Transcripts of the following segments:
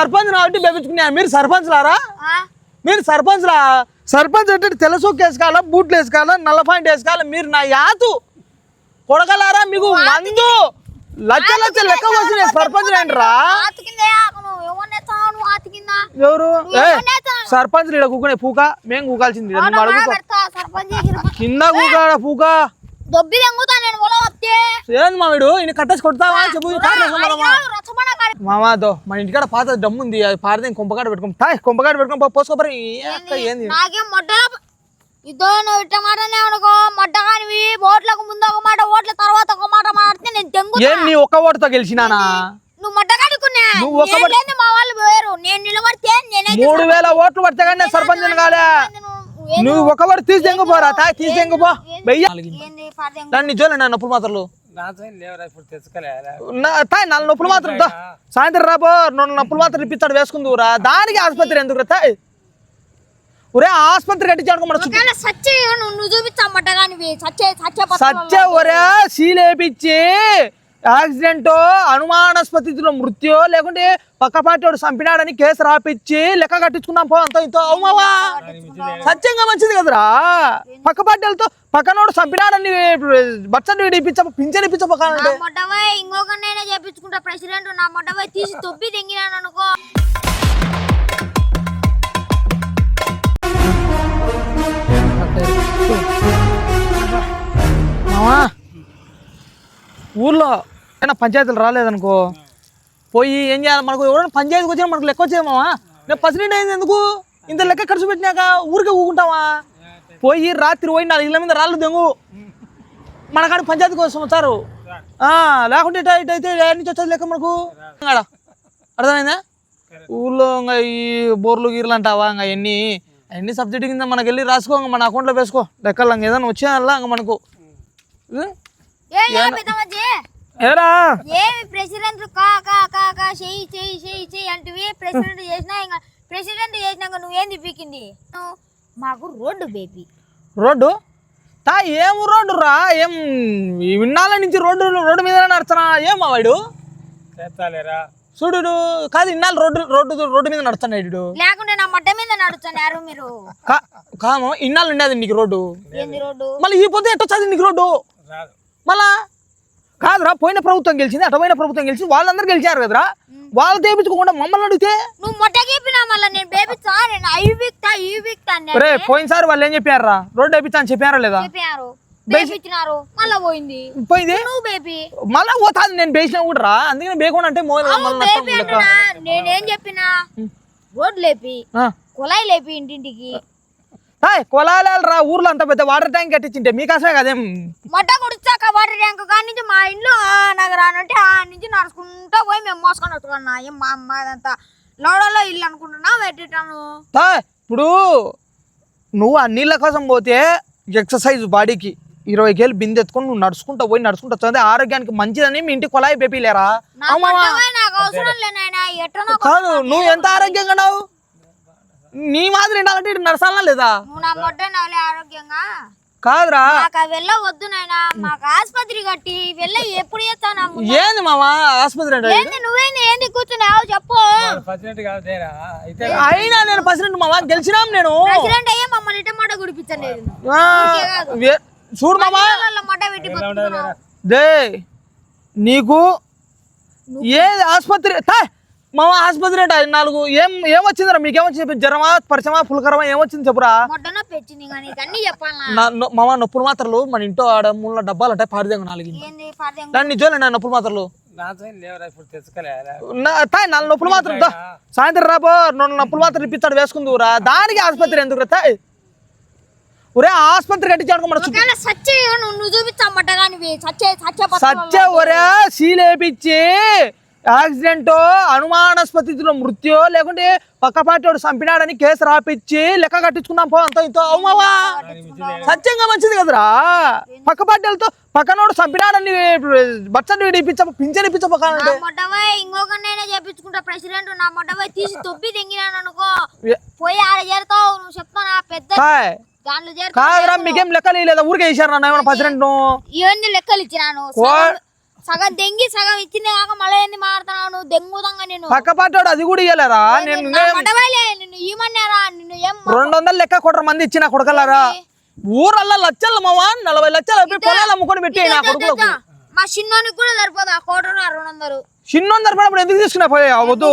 సర్పంచ్ కాబట్టి బెపించుకున్నా మీరు సర్పంచ్ లారా? మీరు సర్పంచ్ లా సర్పంచ్ అంటే తెలుసుకు వేసుకోవాలా బూట్లు వేసుకోవాలా నల్ల పాయింట్ వేసుకోవాలా మీరు నా యాతు. కొడగలారా మీకు మందు. లచ్చ లచ్చ లెక్క వస్తుంది సర్పంచ్ కింద ఎవరు? సర్పంచ్ ఇక్కడ కూకునే పూక? మేము కూకాల్సింది కింద కూకాడ పూక. దొబ్బి నేను వస్తే ఏంది మామిడు ఈయన కట్టేసి కొడతావా? చెప్పు కాడి మామాదో మన ఇంటికాడ పాత డమ్ము ఉంది అది పారితే కొంపకాడ పెట్టుకోం తాయ్ కొంపకాడ పెట్టుకోం పో, పోసుకోపరి. ఏంది? నాకేం మొడ్డల ఇదో నువ్వు ఇట్ట మాటనే అనుకో. మొడ్డ కానివి ఓట్లకు ముందు ఒక మాట ఓట్ల తర్వాత ఒక మాట మాట్లాడితే నేను తెంగు ఏం నీ ఒక్క ఓటుతో గెలిచినానా? నువ్వు మొడ్డ కాడుకున్నా నువ్వు ఒక మా వాళ్ళు పోయారు నేను నిలబడితే నేనే మూడు వేల ఓట్లు పడితే కానీ సర్పంచ్ కాలే. నువ్వు ఒక ఓటు తీసి తెంగిపోరా తాయ్ తీసి తెంగిపో వెయ్యి. ఏంది? పాడేం దాన్ని నిజోలే నా నొప్పులు మాత్రలు. తాయ్ నాలుగు నొప్పులు మాత్రం దా. సాయంత్రం రాబో రెండు నొప్పులు మాత్రం ఇప్పిస్తాడు వేసుకుందురా దానికి ఆసుపత్రి ఎందుకు రా తాయ్? ఒరే ఆసుపత్రి కట్టించాడు సచ్చే ఒరే సీలేపిచ్చి. యాక్సిడెంటో అనుమానాస్పతిలో మృత్యు లేకుంటే పక్కపాటి వాడు చంపినాడని కేసు రాపిచ్చి లెక్క కట్టించుకున్నాం పో అంత ఇంత. అవుమావా సత్యంగా మంచిది కదరా. పక్కపాటి వాళ్ళతో పక్కనోడు చంపినాడని బచ్చని వీడి ఇప్పించ పింఛన్ ఇప్పించపోకాలంటే నా ఇంకొక చేపించుకుంటా ప్రెసిడెంట్ నా మొట్టవై తీసి తొప్పి తెంగినాను అనుకో ఊర్లో ఏమైనా పంచాయతీలు రాలేదనుకో పోయి ఏం చేయాలి? మనకు ఎవరైనా పంచాయతీకి వచ్చినా మనకు లెక్క వచ్చేది మావా? నేను పసిరెంట్ అయింది ఎందుకు? ఇంత లెక్క ఖర్చు పెట్టినాక ఊరికే ఊకుంటావా? పోయి రాత్రి పోయి నాలుగు ఇళ్ళ మీద రాళ్ళు దెంగు. మనకాడ పంచాయతీ కోసం వచ్చారు. లేకుంటే ఇటు ఇటు అయితే నుంచి వచ్చేది లెక్క మనకు? ఆడ. అర్థమైందా? ఊళ్ళో ఇంకా ఈ బోర్లు గీర్లు అంటావా? ఇంకా ఎన్ని అన్ని సబ్జెక్టు కింద మనకు వెళ్ళి రాసుకో ఇంకా మన అకౌంట్లో వేసుకో. లెక్కలు ఇంకా ఏదైనా వచ్చేయాలా ఇంకా మనకు? ఏరా ఏమి ప్రెసిడెంట్ కా కా కా కా చెయ్యి చెయ్యి చెయ్యి చెయ్యి అంటివి? ప్రెసిడెంట్ చేసినా ఇంకా ప్రెసిడెంట్ చేసినాక నువ్వేంది పీకింది? మాకు రోడ్డు బేబీ రోడ్డు? తా ఏం రోడ్డు రా? ఏం విన్నాళ్ళ నుంచి రోడ్డు రోడ్డు మీద నడుస్తున్నా? ఏం వాడు? చేస్తాలేరా? చూడు కాదు ఇన్నాళ్ళు రోడ్డు రోడ్డు రోడ్డు మీద నడుస్తున్నాడు. లేకుంటే నా మడ్డ మీద నడుస్తున్నారు మీరు. కా కాము? ఇన్నాళ్ళు ఉండేది నీకు రోడ్డు? ఏంది రోడ్డు? మళ్ళీ ఈ పొద్దు ఎట్టొచ్చాది నీకు రోడ్డు? రాదు. మళ్ళా? కాదురా పోయిన ప్రభుత్వం గెలిచింది అటు పోయిన ప్రభుత్వం గెలిచింది వాళ్ళందరూ గెలిచారు కదరా. వాళ్ళు తెప్పించుకోకుండా మమ్మల్ని అడిగితే? నువ్వు మొట్ట చెప్పినా మళ్ళీ నేను బేబీచ్చా అని రే పోయినసారి వాళ్ళు ఏం చెప్పారా రోడ్డు వేయించా అని చెప్పారా లేదా? చెప్పారు. బేబిచ్చినారు మళ్ళా పోయింది. పోయింది? నువ్వు బేబీ మళ్ళా పోతాది నేను బేసినా కూడా రా. అందుకని బేకుండా అంటే నేనేం చెప్పినా? రోడ్డు లేపి. కుళాయి లేపి ఇంటింటికి. కొలాలాలు రా ఊర్లో అంత పెద్ద వాటర్ ట్యాంక్ కట్టించింటే మీకోసమే కదేం మొట్ట కుడిచాక వాటర్ ట్యాంక్ కాడి నుంచి మా ఇంట్లో నగరానంటే ఆ నుంచి నడుచుకుంటా పోయి మేము మోసుకొని వస్తున్నాం ఏం మా అమ్మ అదంతా లోడలో ఇల్లు అనుకుంటున్నా పెట్టిటాను హాయ్ ఇప్పుడు నువ్వు ఆ నీళ్ళ కోసం పోతే ఎక్సర్సైజ్ బాడీకి ఇరవై కేలు బిందె ఎత్తుకొని నువ్వు నడుచుకుంటా పోయి నడుచుకుంటా వస్తుంది ఆరోగ్యానికి మంచిదని మీ ఇంటికి కొలాయి ఒక- కాదు నువ్వు ఎంత ఆరోగ్యంగా ఉన్నావు? నీ మాదిరి ఉండాలంటే ఇటు నడసాలా లేదా? నువ్వు నా మొట్ట నవలే ఆరోగ్యంగా. కాదురా. నాకు వెళ్ళ వద్దు నాయనా. మాకు ఆసుపత్రి కట్టి వెళ్ళ ఎప్పుడు చేస్తావు నా ముందు? ఏంది మామ ఆసుపత్రి అంటే ఏంది నువ్వేంది? ఏంది కూర్చున్నావు? చెప్పు. అయినా నేను ప్రెసిడెంట్ మామ గెలిచినాం నేను. ప్రెసిడెంట్ అయ్యే మమ్మల్ని ఇట మాట వే- చూడు మామా మాట పెట్టి. దే నీకు ఏ ఆసుపత్రి? మామ ఆసుపత్రి అంటే నాలుగు ఏం ఏమొచ్చిందిరా మీకేమొచ్చింది చెప్పు? జ్వరమా పరిచయమా పులకరమా ఏమొచ్చింది చెప్పురా? మామ నొప్పులు మాత్రలు మన ఇంట్లో ఆడ మూల డబ్బాలు అంటే పారిదేంగ నాలుగు దాన్ని నిజోలే నా నొప్పులు మాత్రలు. తాయ్ నాలుగు నొప్పులు మాత్రం దా. సాయంత్రం రాబో రెండు నొప్పులు మాత్రం ఇప్పిస్తాడు వేసుకుందురా దానికి ఆసుపత్రి ఎందుకు రా తాయ్? ఒరే ఆసుపత్రి కట్టించాడు మన సచ్చే ఒరే సీలేపిచ్చి. యాక్సిడెంట్ అనుమానాస్పతిలో మృత్యు లేకుంటే పక్కపాటి వాడు చంపినాడని కేసు రాపిచ్చి లెక్క కట్టించుకున్నాం పో అంత ఇంతో. అవుమావా సత్యంగా మంచిది కదరా. పక్కపాటి వాళ్ళతో పక్కనోడు చంపినాడని బచ్చని వీడి ఇప్పించ పింఛన్ నా ఇప్పించపోకాలంటే చేపించుకుంటా ప్రెసిడెంట్ నా మొట్టవై తీసి తొబ్బి తెంగినాను అనుకో. పోయి ఆడ చేరుతావు నువ్వు చెప్తానా పెద్ద కాదురా మీకేం లెక్కలు లేదా ఊరికే వేసారు నన్ను ఏమైనా ప్రెసిడెంట్ ఇవన్నీ లెక్కలు ఇచ్చినాను సగం- దెంగి సగం ఇచ్చింది కాక మళ్ళీ ఏంది మారుతున్నావు? నువ్వు దెంగుదంగా నేను పక్క పాటోడు అది కూడా ఇయ్యలేరా? నేను పడవలే నిన్ను ఈమన్నారా? నిన్ను ఏం రెండు వందలు లెక్క కొట్ర మంది ఇచ్చిన కొడకలారా? ఊరల్లా లచ్చలు మావా? నలభై అయిపోయి పొలాలు అమ్ముకొని పెట్టి నా కొడుకులకు. మా చిన్నోనికి కూడా సరిపోదు ఆ కోట రెండు వందలు చిన్న వందలు పడినప్పుడు ఎందుకు తీసుకున్నా పోయా? వద్దు.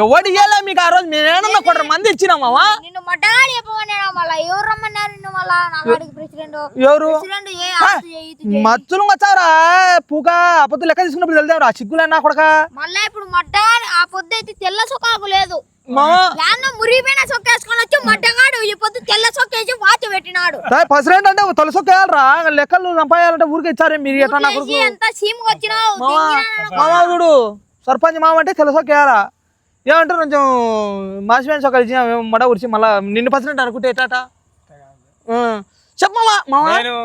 ఎవడు ఇయ్యాలా మీకు ఆ రోజు? నేనేమన్నా కొట్ర మంది ఇచ్చినా మావా? నిన్ను మొట్టగా చెప్పమన్నాడు మళ్ళా. ఎవరు రమ్మన్నారు నిన్ను మళ్ళా? నా కాడికి ఎవరు. మచ్చులు వచ్చారా పూక అప్పటి లెక్క తీసుకున్నప్పుడు వెళ్తావురా సిగ్గులే నా కొడక? మళ్ళా ఇప్పుడు మొట్టగా ఆ పొద్దు అయితే తెల్ల సొక్కాకు లేదు. మురిగిపోయిన సొక్కేసుకొని వచ్చి ఈ పొద్దు తెల్ల సొక్కేసి వాచ్ పెట్టినాడు. పసిరెంట్ అంటే తొలసొక్కేయాలరా లెక్కలు సంపాయాలంటే ఊరికే ఇచ్చారే మీరు ఎట్లా ఎంత సీమ్ వచ్చినావు చూడు సర్పంచ్ మామ అంటే తెలుసొక్కేయాలా ఏమంటారు కొంచెం మాసిపోయిన సొక్క ఇచ్చిన మడ ఉరిచి మళ్ళా నిన్ను పసిరెంట్ అనుకుంటే ఎటాట చెప్పమా మావా నేను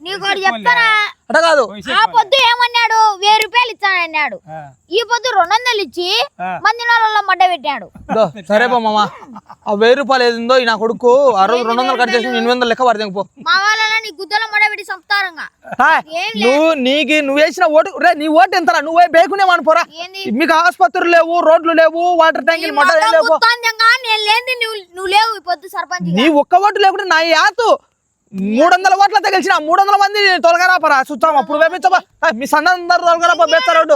నీకు ఒకటి చెప్తారా అట కాదు. ఆ పొద్దు ఏమన్నాడు? వెయ్యి రూపాయలు ఇచ్చానన్నాడు ఆ, ఈ పొద్దు రెండు వందలు ఇచ్చి. మంది నెలల్లో మడ్డ పెట్టాడు. దో, సరే పో మామ ఆ వెయ్యి రూపాయలు ఏదిందో ఈ నా కొడుకు ఆ రోజు రెండు వందలు కట్ చేసి ఎనిమిది వందలు లెక్క పడతాం పో. మా వాళ్ళ నీ గుద్దలో మడ్డ పెట్టి చంపుతారంగా. హాయ్, ఏం నువ్వు నీకు నువ్వు వేసిన ఓటు రే నీ ఓటు ఎంతరా? నువ్వే బేకునేవాను పోరా. ఏంది? మీకు ఆసుపత్రులు లేవు రోడ్లు లేవు వాటర్ ట్యాంకులు మొట్ట ఏం లేవు. గుత్తాంతంగా నేను లేని నువ్వు నువ్వు లేవు ఈ పొద్దు సర్పంచ్ నీ ఒక్క ఓటు లేకుంటే నా యాతు. మూడు వందల ఓట్లతో గెలిచిన మూడు వందల మంది తొలగరాపరా? చూస్తాం అప్పుడు వేపించబా మీ సన్నందరు తొలగరాపా బేచ్చా రోడ్డు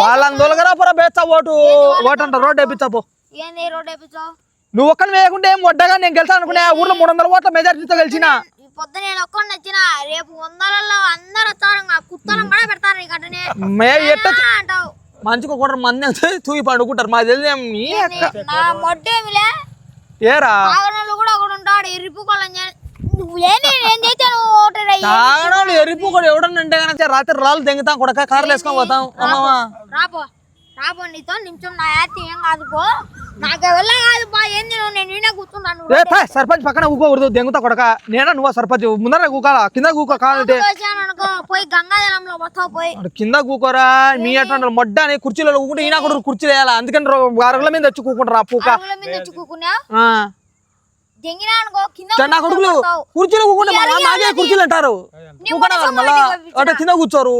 వాళ్ళని తొలగరాపరా బేచ్చా ఓటు ఓటు అంట రోడ్డు వేపించావు నువ్వు ఒక్కని వేయకుంటే ఏం వడ్డగా? నేను గెలిచాను అనుకునే ఆ ఊర్లో మూడు వందల ఓట్ల మెజార్టీతో గెలిచిన. ఈ పొద్దు నేను ఒక్కడిని వచ్చిన రేపు వందలలో అందరు వస్తారు కుత్తలం కూడా పెడతారు నీ గట్టనే మే ఎట్ట ఆ అంటావు. మంచిగా కూడా మంది తూగి పండుకుంటారు. మాకు తెలియదు ఏం ఈ అక్క. నా మొట్టేమిలే ఏరా? కూడా ఒకడు ఉంటాడు ఎరిపుకోవాలని నువ్వు తాగడం ఎరుపు కూడా ఎవడన్నా అంటే కనుక రాత్రి రాళ్ళు తెంగుతాం కొడక కార్లు వేసుకొని పోతాం. అమ్మమ్మా. రాపో రాపో నీతో నిమిషం నా యాత్ర ఏం కాదు పో. సర్పంచ్ పక్కన ఊకోకూడదు దెంగుతా కొడక. నేనా నువ్వు సర్పంచ్? ముందర కూకాలా కింద కూకో కావాలంటే పోయి గంగాజలంలో వస్తావు పోయి. కింద కూకోరా మీ అటువంటి మొడ్డ అని కుర్చీలో కూకుంటే ఈయన కూడా కుర్చీలు వేయాలి? అందుకని అరుగుల మీద వచ్చి కూకుంటారు పూక. మీద వచ్చి కూకున్నా కొడుకులు. కుర్చీలో నాకే కుర్చీలు అంటారు. మళ్ళా. అటు కింద కూర్చోరు.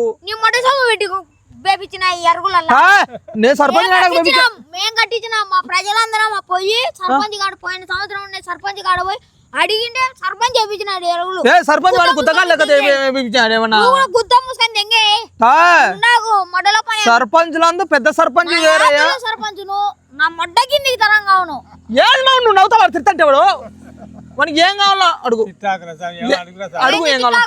నేను సర్పంచ్ మేం గాడకు పంపించా కట్టించినాం, మేం కట్టించినాం. మా ప్రజలందరం ఆ పోయి సర్పంచ్ గాడు పోయిన సంవత్సరం ఉండే సర్పంచ్ గాడ పోయి అడిగింటే సర్పంచ్ చేపించినాడు ఎరువులు. ఏ సర్పంచ్ వాడు గుత్తగా లెక్క తెప్పించాడు ఏమన్నా? నువ్వు కూడా గుద్ద మూసుకొని దెంగే. ఆ, నాకు మొడల పని సర్పంచ్లందు పెద్ద సర్పంచ్ వేరయ్యా సర్పంచ్ నా మొడ్డ కిందికి తరంగా అవును ఏది మా నువ్వు నవ్వుతావు వాడు తిట్టంటే వాడు? వానికి ఏం కావాలా అడుగు. అడుగు ఏం కావాలా.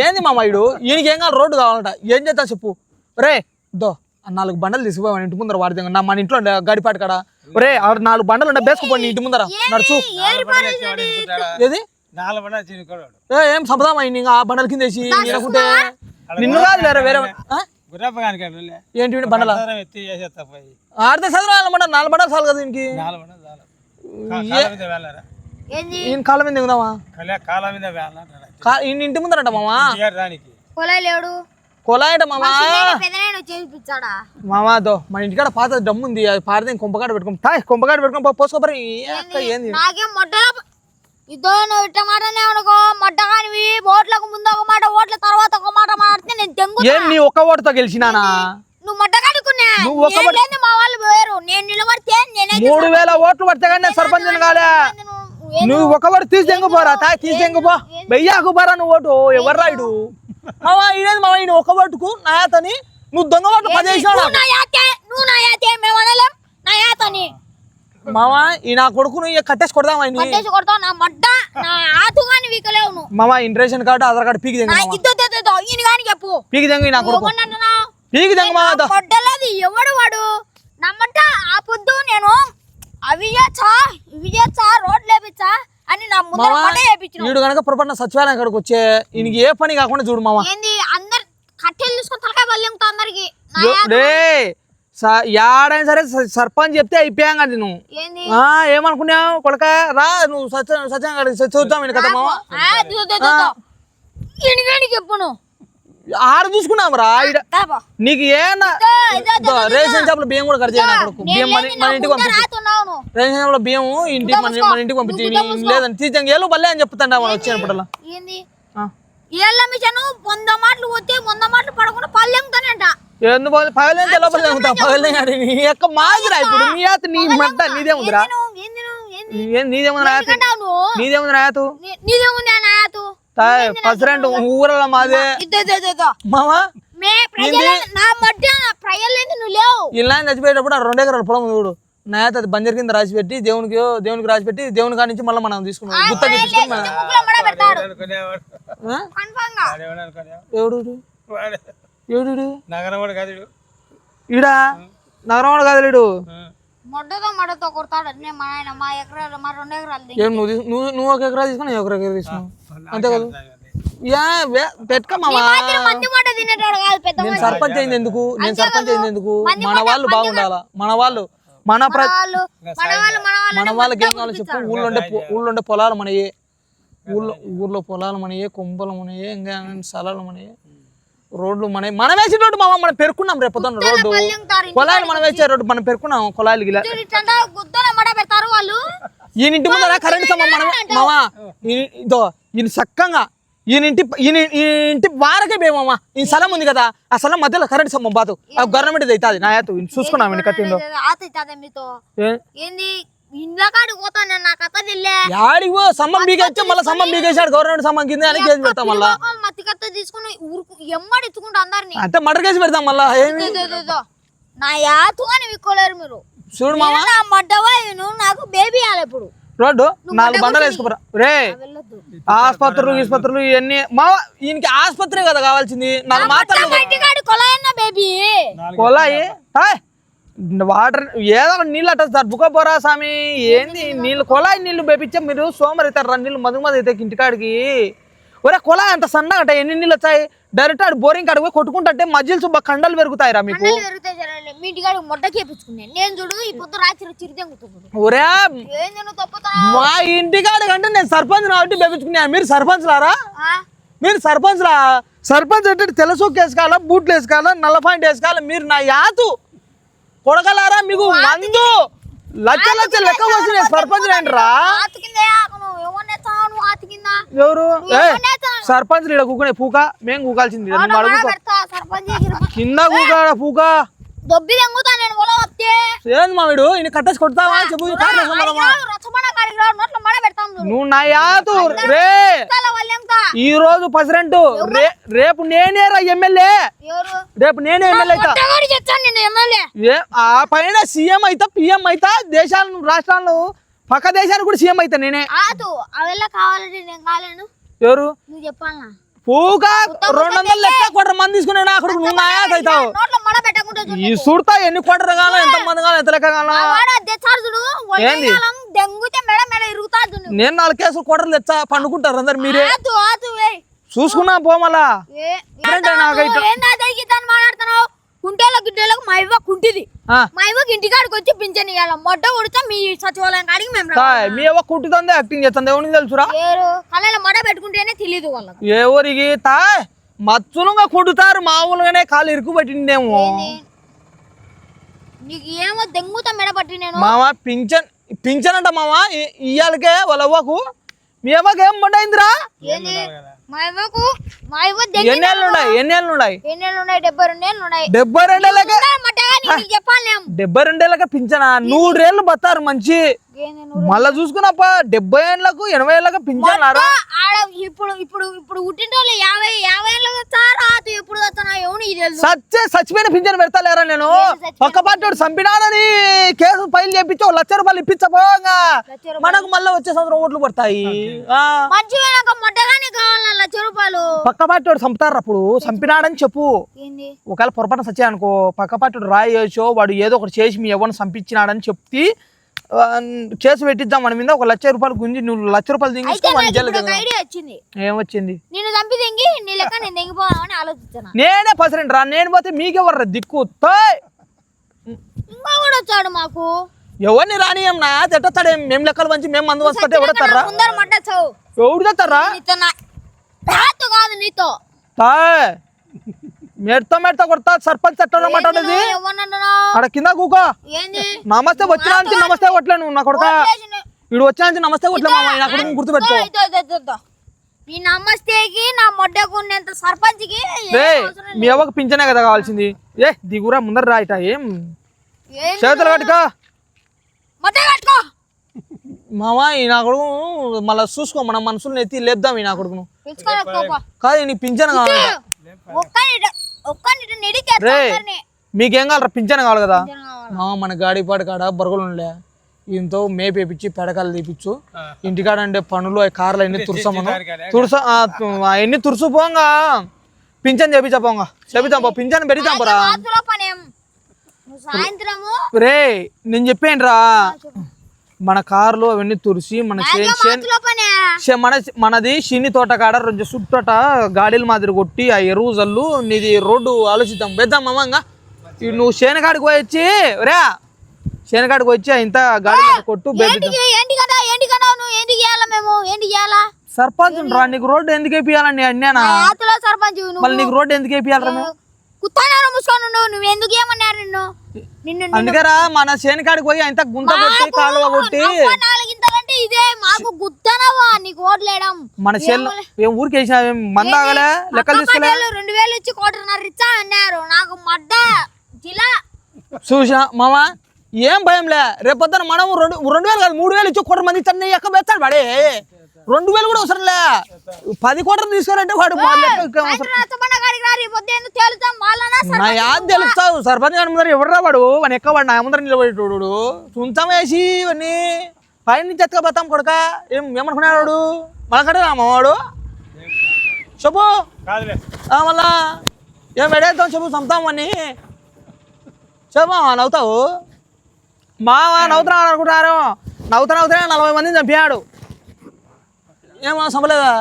ఏంది మా మైడు ఈయనకి ఏం కావాలి? రోడ్డు కావాలంట. ఏం చేస్తా చెప్పు. రే దో ఆ నాలుగు బండలు తీసుకుపోయి ఇంటి ముందర వాడి దగ్గర. నా మన ఇంట్లో ఉండే గడిపాటు కాడ. రే ఆ నాలుగు బండలు ఉండే బేసుకుపోయి ఇంటి ముందర. నడుచు? ఏది? ఏ ఏం సంపదామా ఇంకా ఆ బండల కింద వేసి నిన్ను కాదు లేరా వేరే ఏంటి బండల? ఆడితే నాలుగు బండలు చాలు కదా దీనికి? ఈయన కాళ్ళ మీద దిగుదామా కాళ్ళ మీద ఈయన ఇంటి ముందరంట మామా? లేడు. కొలాయట మామా? దో మన ఇంటికాడ పాత డమ్ము ఉంది అది పారితే కొంపకాడ పెట్టుకోం తాయ్ కొంపకాడ పెట్టుకోం పోసుకోపరి ఏంది? ఇదో నువ్వు ఇట్ట మాటనే అనుకో మొడ్డ కానివి ఓట్లకు ముందు ఒక మాట ఓట్ల తర్వాత ఒక మాట మాట్లాడితే నేను తెంగు ఏం నీ ఒక్క ఓటుతో గెలిచినానా? నువ్వు మొడ్డ కడుకున్నా నువ్వు ఒక్క లేని మా వాళ్ళు పోయారు నేను నిలబడితే నేనే మూడు వేల ఓట్లు పడితే కానీ నేను సర్పంచ్ కాలే. నువ్వు ఒక ఓటు తీసి తెంగిపోరా తాయ్ తీసి తెంగిపో. వెయ్యాకు పోరా నువ్వు ఓటు ఎవరు రాయుడు మావా ఈడేది మావా ఈయన ఒక్క ఓటుకు? నాయతని నువ్వు దొంగ ఓట్లు పది వేసినావు? నువ్వు నా యాతే నువ్వు నా యాతే మేము అనలేం. నా యాతని. మావా ఈ నా కొడుకును ఇక కట్టేసి కొడదామా ఈయన్ని? పట్టేసి కొడతావు నా మొడ్డ నా ఆతు కానీ వీకలేవు నువ్వు. మావా ఇంటి రేషన్ కార్డు ఆధార్ కార్డు పీకి తెంగి నా మావా ఇద్దో ఈయన కానీ చెప్పు. పీకి తెంగి నా కొడుకు. పీకి తెంగి మావా దో. మొడ్డలది ఎవడు వాడు? నమ్మట ఆ పొద్దు నేను అవి చేయచ్చా ఇవి చేయచ్చా రోడ్ లేపించా అని నా ముందర మొడ్డ వేపించిన వీడు కనుక పొరపాటున సచివాలయం కాడికి వచ్చే ఈయనకి ఏ పని కాకుండా చూడు మావా. ఏంది అందరు కట్టెలు తీసుకొని తలకాయ బల్లెంగుతా అందరికి. నా స- యాడైనా సరే సర్పంచ్ చెప్తే అయిపోయాం కదా నువ్వు. ఏమనుకున్నావు? కొడక రా నువ్వు సత్య సత్యం చూద్దాం చెప్పు ఆడ చూసుకున్నాం రా. నీకు ఏనా. రేషన్ షాప్లో బియ్యం కూడా ఖర్చు నా కొడుకు? నేను బియ్యం మన ఇంటికి పంపించి. రేషన్ షాప్లో బియ్యం ఇంటికి మన ఇంటికి పంపించి. లేదని తీర్చంగా ఏళ్ళు బల్లే అని చెప్తాండా మనం వచ్చినప్పుడల్లా. ఏంది? ఆ. ఏళ్ళ మిషన్ వంద మాటలు పోతే వంద మాటలు పడకుండా పల్లెంగుతానంట ఎందుకు పగలే నీ యొక్క మాదిరా ఇప్పుడు నీ ఆత నీ మడ్డ నీదేముందిరా ఏంది నువ్వు నాయతు తాయ్ పసిరెంట్ ఊరల మాదే. మామా నా లేవు? ఇలా చచ్చిపోయేటప్పుడు రెండు ఎకరాల పొలం చూడు. నాయత అది బంజర్ కింద రాసి పెట్టి దేవునికి దేవునికి రాసి పెట్టి దేవుని కాడి నుంచి మళ్ళీ మనం తీసుకున్నాం. గుత్త ఎవడు వీడు? వాడే. ఎవడు వీడు? నగరం వాడు కాదు వీడు. ఈడా? నగరం కదలేడు ఆ. మొడ్డతో మడతో కొడతాడు. నేను మా ఆయన మా ఎకరాలు మా రెండు ఎకరాలు దింగి. ఏం నువ్వు తీసు- నువ్వు నువ్వు ఒక ఎకరా తీసుకుని నేను ఒక ఎకరా తీసుకున్నావు అంతే కదా? యా పెట్టుకో మామా నేను. సర్పంచ్ అయింది ఎందుకు? నేను సర్పంచ్ అయింది ఎందుకు? మన వాళ్ళు బాగుండాలా? మన వాళ్ళు మన మన వాళ్ళు మన వాళ్ళు మన వాళ్ళకి ఏం కావాలో చెప్పు. ఊళ్ళో ఊళ్ళో ఉండే పొలాలు మనయే. ఊళ్ళో ఊర్లో పొలాలు మనయే కొంపలు మనయే ఇంకా స్థలాలు మనయే. రోడ్లు మనయే. మనం వేసే రోడ్డు మామ మనం పెరుకున్నాం రేపు పొద్దున్న రోడ్డు. కొలాయిలు మనం వేసే రోడ్డు మనం పెరుకున్నాం కొలాయిలు గిలా. ఈయన ఇంటి ముందర కరెంట్ మనం మామా ఈ- ఇదో ఈయన చక్కగా ఈయన ఇంటి వారకే బేమమ్మా ఈ స్థలం ఉంది కదా ఆ స్థలం మధ్యలో కరెంట్ స్తంభం బాదు. ఆ గవర్నమెంట్ అవుతుంది. నా యాతు చూసుకున్నాం ఈయన కట్టిందో? బీగేస్తే మళ్ళీ బీగేశాడు గవర్నమెంట్ కింద అని కేసు పెడతాం మళ్ళా. అంటే మర్డర్ కేసు పెడతాం మళ్ళా. నా యాతు అని విక్కోలేరు మీరు. చూడు మామ. మడ్డవా? నాకు బేబీ ఇప్పుడు. రోడ్డు నాలుగు బండలు వేసుకోరా రే ఆసుపత్రులు ఆసుపత్రులు ఇవన్నీ. మా ఈయనకి ఆసుపత్రి కదా కావాల్సింది. నాలుగు మాత్రలు కొలాయి? హాయ్. వాటర్ ఏదో నీళ్ళు అట్ట దర్బుకో పోరా స్వామి ఏంది నీళ్ళు? కొలాయి నీళ్ళు బేపించే మీరు సోమరి అవుతారు నీళ్ళు మధు మధు అయితే ఇంటికాడికి. ఒరే కొలాయి అంత సన్నగా అట్ట ఎన్ని నీళ్ళు వచ్చాయి? డైరెక్ట్ ఆడు బోరింగ్ పోయి కొట్టుకుంటే మధ్యలో సుబ్బ కండలు పెరుగుతాయిరా మీకు. సరే మీ ఇంటికాడికి మొట్ట చేపించుకున్నాను నేను ఒరే మా అంటే సర్పంచ్ కాబట్టి బేపించుకున్నా మీరు సర్పంచ్ లారా మీరు సర్పంచ్ రా సర్పంచ్ అంటే తెలుసు వేసుకోవాలా బూట్లు వేసుకోవాలా నల్ల పాయింట్ వేసుకోవాలా? మీరు నా యాతు. కొడగలారా మీకు మందు. లచ్చ లచ్చ లెక్క వచ్చి నేను సర్పంచ్ ఏంట్రా? ఎవరు? సర్పంచ్ ఈడ కూకునే పూక? మేము కూకాల్సింది కింద కూకాడ పూక? ఏంది మామిడు? ఈయన కట్టేసి కొడతావా? చెప్పు ఈ రోజు ప్రెసిడెంట్ రేపు నేనే రా ఎమ్మెల్యే. రేపు నేనే ఎమ్మెల్యే ఆ పైన సీఎం అయితే పిఎం అయితే దేశాలను రాష్ట్రాలను పక్క దేశాలు కూడా సీఎం అయితే నేనే. కావాలంటే ఎవరు? నువ్వు పూక రెండు వందల లెక్క కొట్ర మంది తీసుకునే నా అక్కడ నువ్వు అవుతావు పెట్టకుండా చూడు ఈ సుడతా ఎన్ని కొట్ర కాలం ఎంత మంది కాలం ఎంత లెక్క కాలం ఏంది? నేను నాలుగు కేసులు కొట్రలు తెచ్చా పండుకుంటారు అందరు మీరే. చూసుకున్నా పోమలా ఏ ఏంటో కుంటేలో గిడ్డేలకు మా ఇవ్వ కుంటిది. ఆ, మా ఇవ్వకి ఇంటికాడికి వచ్చి పింఛన్ ఇవ్వాలి మొట్ట ఉడితే మీ సచివాలయం కాడికి మేము మీ అవ్వ కుట్టిందే యాక్టింగ్ చేస్తుంది ఎవరికి తెలుసురా? ఏరు? కళ్ళలో మడ పెట్టుకుంటేనే తెలియదు వాళ్ళకి. ఏ ఊరికి తాయ్ మచ్చులుగా కొడుతారు మామూలుగానే కాలు ఇరుకు పట్టిందేమో ఏంది? నీకు ఏమో దెంగుతా మెడ పట్టి నేను. మామ పింఛన్ పింఛన్ అంట మామ ఇయ్యాలకే వాళ్ళ అవ్వకు. మీ అవ్వకి ఏం మా ఇవ్వకు మా ఇవ్వ దెంగి ఎన్ని ఏళ్ళు ఉన్నాయి ఎన్ని ఏళ్ళు ఉన్నాయి ఎన్ని ఏళ్ళు ఉన్నాయి డెబ్బై రెండు ఏళ్ళు ఉన్నాయి డెబ్బై చెప్పాలేం. డెబ్బై పింఛనా? నూరేళ్ళు బతారు మంచి? మళ్ళా చూసుకున్నప్ప డెబ్బై ఏళ్ళకు ఎనభై ఏళ్ళకి పింఛన్ ఇప్పుడు ఇప్పుడు ఇప్పుడు పుట్టినోళ్ళు యాభై యాభై ఏళ్ళు వస్తారు ఆతు ఎప్పుడు వస్తున్నా ఎవరు ఇది తెలుసు సచ్చే చచ్చిపోయిన పింఛన్ పెడతా లేరా నేను పక్క పార్టీ వాడు చంపినానని కేసు ఫైల్ చేయించి ఓ లక్ష రూపాయలు ఇప్పించబోగా. మనకు మళ్ళీ వచ్చే సంవత్సరం ఓట్లు పడతాయి. పక్క పార్టీ చంపుతారు అప్పుడు? చంపినాడని చెప్పు. ఒకవేళ పొరపాటున సచ్చాయి అనుకో పక్క పార్టీ వాడు రాయి వేసో వాడు ఏదో ఒకటి చేసి మీ ఎవరిని చంపించినాడని చెప్తే కేసు పెట్టిద్దాం మన మీద. ఒక లక్ష రూపాయలు గుంజి నువ్వు లక్ష రూపాయలు దింగిస్తే మన వచ్చింది. ఏమొచ్చింది నేను చంపి దెంగి నీ లెక్క నేను దెంగిపోదామని ఆలోచిస్తున్నా. నేనే పసిరెంట్ రా. నేను పోతే మీకెవర్రా దిక్కు? ఇంకా కూడా వచ్చాడు మాకు. ఎవరిని రానియం నా? తిట్టతాడే మేము లెక్కలు మంచి మేము మందు వస్తే ఎవడతారా ఎవడు తెస్తారా నీతో కాదు నీతో. మెడతా మెడతా కొడతా సర్పంచ్ ఎట్లా ఆడ కింద కూకో. నమస్తే వచ్చిన నమస్తే కొట్టలే నువ్వు నా కొడక. వదిలేసిన- వీడు వచ్చిన నుంచి నమస్తే కొట్టలే మామ నా కొడుకు గుర్తుపెట్టుకో. నీ నమస్తేకి నా మొడ్డకు ఉన్నంత సర్పంచ్కి ఏం రే అవసరం మీ అవ్వకు పింఛనే కదా కావాల్సింది. ఏ దిగురా ముందర రా ఇట ఏం? చేతులు కట్టుకో. మొట్ట కట్టుకో. మామ ఈ నా కొడుకు మళ్ళీ చూసుకో మన మనసులను ఎత్తి లేపుదాం ఈ నా కొడుకును? కాదు నీకు పింఛన్ కావాలి. రే. మీకేం కావాలరా? పింఛన్ కావాలి కదా? పింఛన్ కావాలి. మా మన గాడిపాడు కాడ బొరగలు ఉండే. ఈయనతో మేపేపించి పెడకలు తీపిచ్చు. ఇంటికాడ అంటే పనులు ఆ కార్లు అన్ని తురసమను తురస ఆ, తు- అవన్నీ తురుసు పోంగా పింఛన్ చేపించా పోంగా. చేపించాం పో పింఛన్ పెడతాం పోరా. రే నేను చెప్పాను రా మన కార్లు అవన్నీ తురిసి మన చేను మన మనది శని తోట కాడ రెండు చుట్టట గాడీల మాదిరి కొట్టి ఆ ఎరువు జల్లు నీది రోడ్డు ఆలోచిద్దాం. వేద్దాం మామ ఇంకా ఇవి నువ్వు శనకాడికి పోయి వచ్చి రే! శనకాడికి వచ్చి ఇంత గాడి కొట్టు సర్పంచ్ రా నీకు రోడ్డు ఎందుకు వేపియాలండి అన్నానా సర్పంచ్ మళ్ళీ నీకు రోడ్డు ఎందుకు వేపియాలరా మేము? కుత్తానారా మూసుకొని నువ్వు నువ్వు ఎందుకు ఏమన్నారు నిన్ను? నిన్ను అందుకేరా మన శనకాడికి పోయి ఇంత గుంత కొట్టి కాలువ కొట్టి. మాకు గుత్తనవా నీకు ఓట్లేయడం మన ఊరికి వేసినా లెక్కలు తీసుకోలే? రెండు వేలు ఇచ్చి కోటన్నర ఇచ్చా అన్నారు. నాకు మడ్డ జిలా. చూసా మామ ఏం భయంలే రేపొద్దున మనం రెండు రెండు వేలు కాదు మూడు వేలు ఇచ్చి కోట్ల మంది ఇచ్చాను ఎక్క పెడతాడు వాడే. రెండు వేలు కూడా అవసరం లే. పది కోట్లు తీసుకోరంటే వాడు నా యాద్ తెలుస్తావు. సర్పంచ్ గారి ముందర ఎవడరా వాడు? వాడు ఎక్క వాడు నా ముందర నిలబడేటోడు సుంతం వేసి ఇవన్నీ. పైన నుంచి ఎత్తుకపోతాం కొడుక? ఏం ఏమనుకున్నాడు? వాడు మనకడే రామా వాడు? చెప్పు. కాదులే. ఆ, మళ్ళా. ఏం ఎడేద్దాం చెప్పు చంపుతామని చెప్పు మావా, నవ్వుతావు? మావా నవ్వుతున్నాడు అనుకుంటారు నవ్వుతా నవ్వుతానే నలభై మందిని చంపాడు ఏమో చంపలేదా?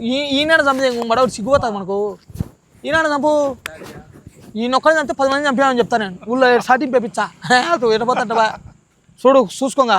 మీ ఈనాడు చంపితే మడవ సిగ్గుపోతావు మనకు. ఈనాడు చంపు. ఈయన ఒక్కడిని చంపితే పది మంది చంపామని చెప్తాను నేను. ఊళ్ళో సాటింపు పెపించా ఎడపోతాంట చూడు చూసుకోగా.